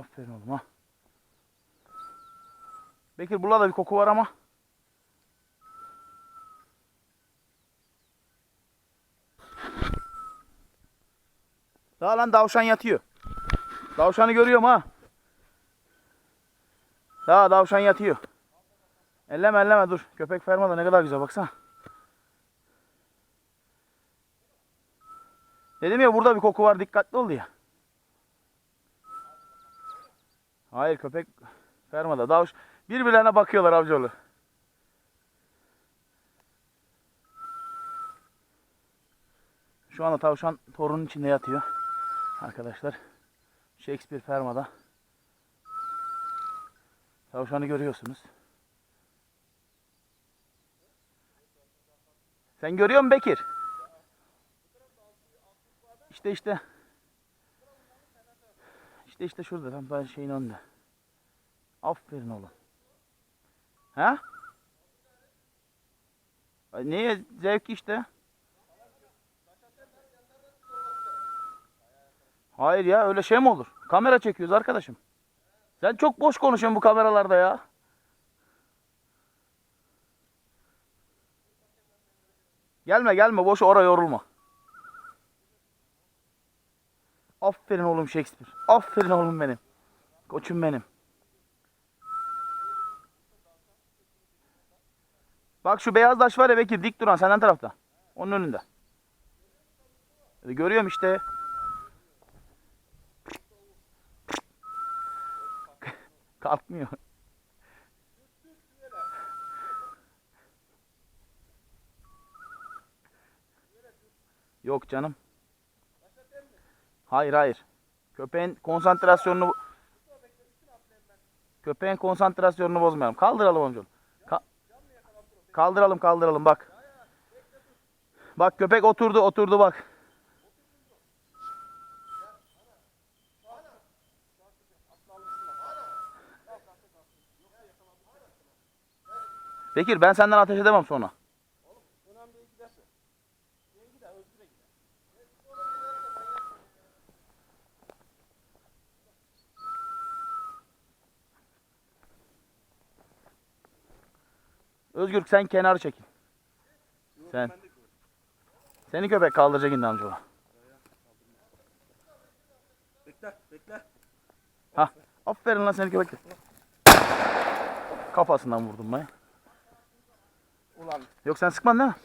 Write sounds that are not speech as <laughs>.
Aferin oğlum ha. Bekir burada da bir koku var ama. Daha lan davşan yatıyor. Davşanı görüyorum ha. Daha davşan yatıyor. Elleme elleme dur. Köpek ferma da ne kadar güzel baksana. Dedim ya burada bir koku var dikkatli ol diye. Hayır köpek fermada. Davş birbirlerine bakıyorlar avcıoğlu. Şu anda tavşan torunun içinde yatıyor. Arkadaşlar. Shakespeare fermada. Tavşanı görüyorsunuz. Sen görüyor musun Bekir? İşte işte. İşte işte şurada tam ben şeyin önünde. Aferin oğlum. Ha? Neye zevk işte? Hayır ya öyle şey mi olur? Kamera çekiyoruz arkadaşım. Sen çok boş konuşuyorsun bu kameralarda ya. Gelme gelme boş oraya yorulma. Aferin oğlum Shakespeare. Aferin oğlum benim. Koçum benim. Bak şu beyaz taş var ya Bekir dik duran senden tarafta. Onun önünde. Görüyorum işte. <laughs> Kalkmıyor. Yok canım. Hayır hayır. Köpeğin konsantrasyonunu Köpeğin konsantrasyonunu bozmayalım. Kaldıralım amcaoğlu. Ka- kaldıralım kaldıralım bak. Bak köpek oturdu oturdu bak. Bekir ben senden ateş edemem sonra. Özgür sen kenarı çekin. Sen. Seni köpek kaldıracak indi amcaoğlu. Bekle, bekle. Ha, aferin lan seni köpek. Kafasından vurdum ben. Ulan Yok sen sıkmadın değil mi?